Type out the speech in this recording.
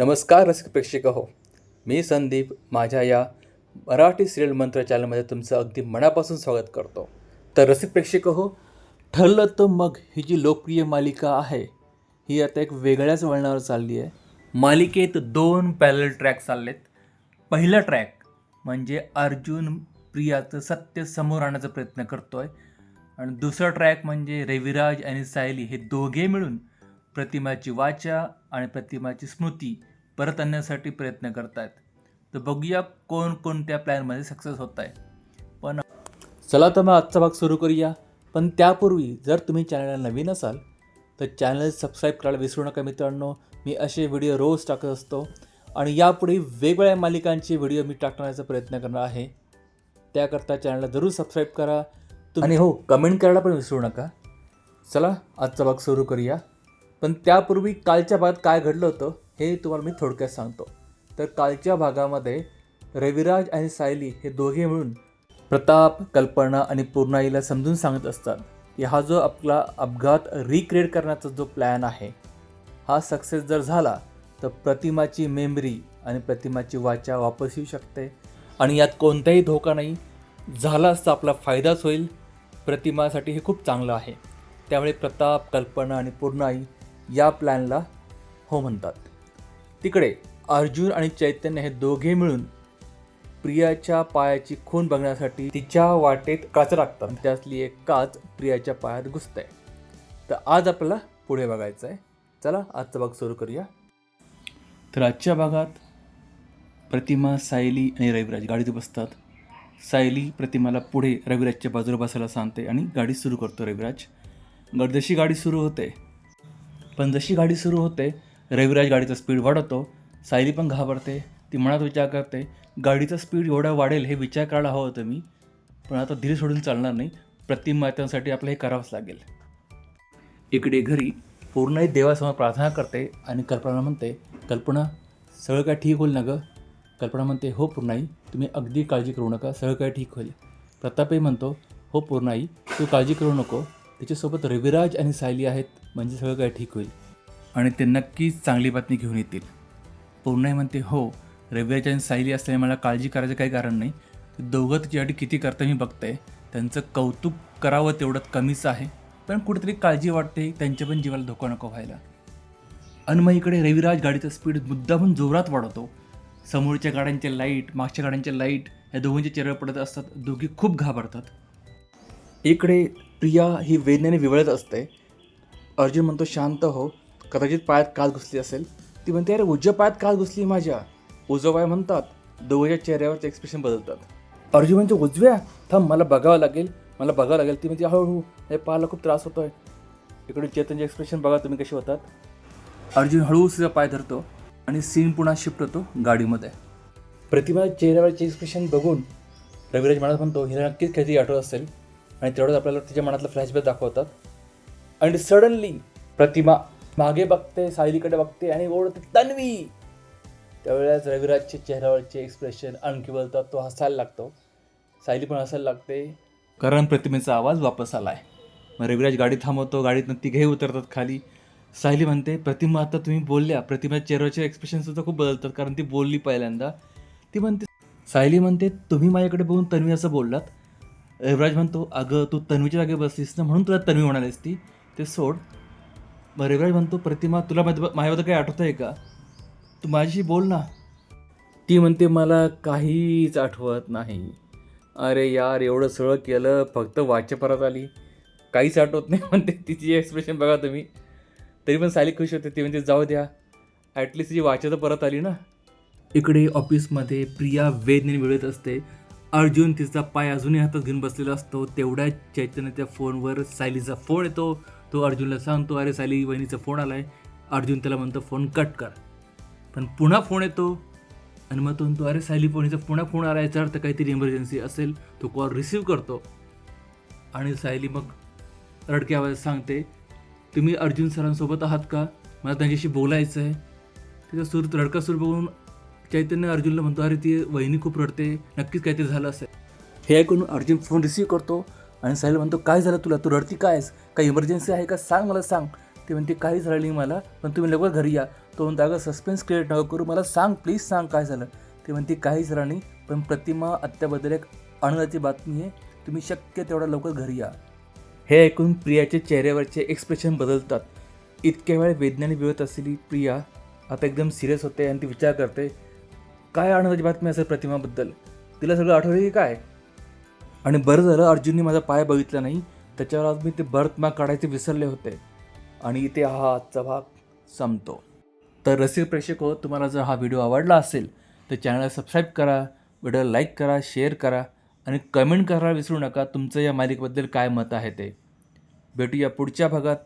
नमस्कार रसिक प्रेक्षक हो. मी संदीप माझ्या या मराठी सिरियल मंत्र चॅनलमध्ये तुमचं अगदी मनापासून स्वागत करतो. तर रसिक प्रेक्षक हो ठरलं तर मग ही जी लोकप्रिय मालिका आहे ही आता एक वेगळ्याच वळणावर चालली आहे. मालिकेत दोन पॅरल ट्रॅक चाललेत. पहिला ट्रॅक म्हणजे अर्जुन प्रियाचं सत्य समोर आणण्याचा प्रयत्न करतो आहे आणि दुसरा ट्रॅक म्हणजे रविराज आणि सायली हे दोघे मिळून प्रतिमाची वाचा आणि प्रतिमाची स्मृती परत आणण्यासाठी प्रयत्न करत आहेत तर बघूया कोण कोणत्या प्लॅनमध्ये सक्सेस होत आहे पण चला तर मग आजचा भाग सुरू करूया. पण त्यापूर्वी जर तुम्ही चॅनलला नवीन असाल तर चॅनल सबस्क्राईब करायला विसरू नका मित्रांनो. मी असे व्हिडिओ रोज टाकत असतो. आणि यापुढे वेगवेगळ्या मालिकांचे व्हिडिओ मी टाकण्याचा प्रयत्न करणार आहे. त्याकरता चॅनलला जरूर सबस्क्राईब करा. तुम्ही आणि हो कमेंट करायला पण विसरू नका. चला आजचा भाग सुरू करूया. पण त्यापूर्वी कालच्या भागात काय घडलं होतं? हे तुम्हाला मी थोडक्यात सांगतो. तर कालच्या भागामध्ये रविराज आणि सायली हे दोघे मिळून प्रताप कल्पना आणि पूर्णाईला समजून सांगत असतात. की हा जो आपला अपघात रिक्रिएट करण्याचा जो प्लॅन आहे हा सक्सेस जर झाला तर प्रतिमाची मेमरी आणि प्रतिमाची वाचा वापस येऊ शकते. आणि यात कोणताही धोका नाही. झालाच तर आपला फायदाच होईल. प्रतिमासाठी हे खूप चांगलं आहे. त्यामुळे प्रताप कल्पना आणि पूर्णाई या प्लॅनला हो म्हणतात. तिकडे अर्जुन आणि चैतन्य हे दोघे मिळून प्रियाच्या पायाची खून बघण्यासाठी तिच्या वाटेत काच टाकतात त्यातली एक काच प्रियाच्या पायात घुसते तर आज आपल्याला पुढे बघायचं आहे चला आजचा भाग सुरू करूया. तर आजच्या भागात प्रतिमा सायली आणि रविराज गाडीत बसतात. सायली प्रतिमाला पुढे रविराजच्या बाजूला बसायला सांगते आणि गाडी सुरू करतो रविराज. ग- जशी गाडी सुरू होते. पण जशी गाडी सुरू होते रविराज गाडीचा स्पीड वाढवतो सायली पण घाबरते ती मनात विचार करते गाडीचं स्पीड एवढा वाढेल हे विचार करायला हवं होतं मी पण आता धीर सोडून चालणार नाही प्रतिमात्यांसाठी आपलं हे करावंच लागेल. इकडे घरी पूर्णही देवासमोर प्रार्थना करते आणि कल्पना म्हणते कल्पना सगळं काय ठीक होईल ना गं? कल्पना म्हणते हो पूर्णाई तुम्ही अगदी काळजी करू नका सगळं काय ठीक होईल. प्रतापही म्हणतो हो पूर्णाई तू काळजी करू नको त्याच्यासोबत रविराज आणि सायली आहेत म्हणजे सगळं काय ठीक होईल. आणि ते नक्कीच चांगली बातमी घेऊन येतील. पूर्णाई म्हणते हो रविराज आणि सायली असल्याने मला काळजी करायचं काही कारण नाही. ते दोघं तिच्यासाठी किती करतं मी बघते त्यांचं कौतुक करावं तेवढं कमीच आहे. पण कुठेतरी काळजी वाटते त्यांच्या पण जीवाला धोका नको व्हायला. आणि इकडे रविराज गाडीचा स्पीड मुद्दामून जोरात वाढवतो. समोरच्या गाड्यांचे लाइट मागच्या गाड्यांचे लाइट या दोघांचे चेहरे पडत असतात. दोघी खूप घाबरतात. इकडे प्रिया ही वेदनेने विवळत असते. अर्जुन म्हणतो शांत हो. कदाचित पायात काच घुसली असेल. ती म्हणते अरे उजव्या पायात काच घुसली माझ्या. उजव्या पाय म्हणतात दोघांच्या चेहऱ्यावरचे एक्सप्रेशन बदलतात. अर्जुन म्हणते उजव्या? थांब मला बघावं लागेल. मला बघावं लागेल. ती म्हणते हळूहळू हे पायाला खूप त्रास होतोय. इकडे चेतनचे एक्सप्रेशन बघा तुम्ही कसे होतात. अर्जुन हळूहळू तिचा पाय धरतो आणि सीन पुन्हा शिफ्ट होतो गाडीमध्ये. प्रतिमा चेहऱ्यावरचे एक्सप्रेशन बघून रविराज मनात म्हणतो हिला नक्कीच काहीतरी आठवत असेल आणि तेवढंच आपल्याला तिच्या मनातलं फ्लॅशबॅक दाखवतात. आणि सडनली प्रतिमा मागे बघते सायलीकडे बघते आणि ओढते तन्वी! त्यावेळेस रविराजचे चेहऱ्यावरचे एक्सप्रेशन आणखी बोलतात तो हसायला लागतो. सायली पण हसायला लागते. कारण प्रतिमेचा आवाज वापस आला आहे मग रविराज गाडी थांबवतो गाडीतनं तिघेही उतरतात खाली. सायली म्हणते प्रतिमा आता तुम्ही बोलल्या. प्रतिमा चेहऱ्याचे एक्सप्रेशन सुद्धा खूप बदलतात कारण ती बोलली पहिल्यांदा. ती म्हणते सायली म्हणते तुम्ही माझ्याकडे बघून तन्वी असं बोललात. रविराज म्हणतो अगं तू तन्वीच्या जागे बसलीस ना म्हणून तुला तन्वी म्हणालीस ती ते सोड मग रविराज म्हणतो प्रतिमा तुला माझ्या माझ्याबद्दल काही आठवतं आहे का? तू माझ्याशी बोल ना. ती म्हणते मला काहीच आठवत नाही. अरे यार एवढं सगळं केलं फक्त वाचे परत आली. काहीच आठवत नाही म्हणते तिची एक्सप्रेशन बघा तुम्ही. तरी पण सायली खुश होते. ती म्हणते जाऊ द्या. ॲटलिस्ट तिची वाचा तर परत आली ना. इकडे ऑफिसमध्ये प्रिया वेदने मिळत असते. अर्जुन तिचा पाय अजूनही हातात घेऊन बसलेला असतो. तेवढ्या चैतन्याच्या फोनवर सायलीचा फोन येतो. तो अर्जुनला सांगतो अरे सायली वहिनीचा फोन आला आहे अर्जुन त्याला म्हणतो फोन कट कर. पण पुन्हा फोन येतो आणि मग तो म्हणतो अरे सायली वहिनीचा पुन्हा फोन आला याचा अर्थ काहीतरी इमर्जन्सी असेल. तो कॉल रिसीव करतो. आणि सायली मग रडक्या आवाज सांगते तुम्ही अर्जुन सरांसोबत आहात का? मला त्यांच्याशी बोलायचं आहे त्याचा सूर रडका सूर बघून चैतन्य अर्जुनला म्हणतो अरे ती वहिनी खूप रडते. नक्कीच काहीतरी झालं असेल. हे ऐकून अर्जुन फोन रिसीव्ह करतो. आणि साहिल म्हणतो काय झालं तुला? तू रडती काय आहेस? काही इमर्जन्सी आहे का? सांग मला सांग. ते म्हणते काही झालं नाही मला पण तुम्ही लवकर घरी या. तो म्हणतो अगं सस्पेन्स क्रिएट नको करू मला सांग प्लीज सांग काय झालं. ते म्हणते काहीच झालं नाही पण प्रतिमा आत्याबद्दल एक आनंदाची बातमी आहे. तुम्ही शक्य तेवढा लवकर घरी या. हे ऐकून प्रियाच्या चेहऱ्यावरचे एक्सप्रेशन बदलतात. इतक्या वेळ वेदनेने विवत असलेली प्रिया आता एकदम सिरियस होते आणि ती विचार करते काय आनंदाची बातमी असेल प्रतिमाबद्दल? तिला सगळं आठवलं की काय? आणि बरं झालं अर्जुनने माझा पाय बघितला नाही. त्याच्यावर आज मी ते बर्थ मार्क काढायचे विसरले होते. आणि इथे हा आजचा भाग संपतो. तर रसिक प्रेक्षक हो तुम्हाला जर हा व्हिडिओ आवडला असेल तर चॅनलला सबस्क्राईब करा व्हिडिओला लाईक करा शेअर करा आणि कमेंट करायला विसरू नका. तुमचं या मालिकेबद्दल काय मत आहे ते. भेटूया पुढच्या भागात.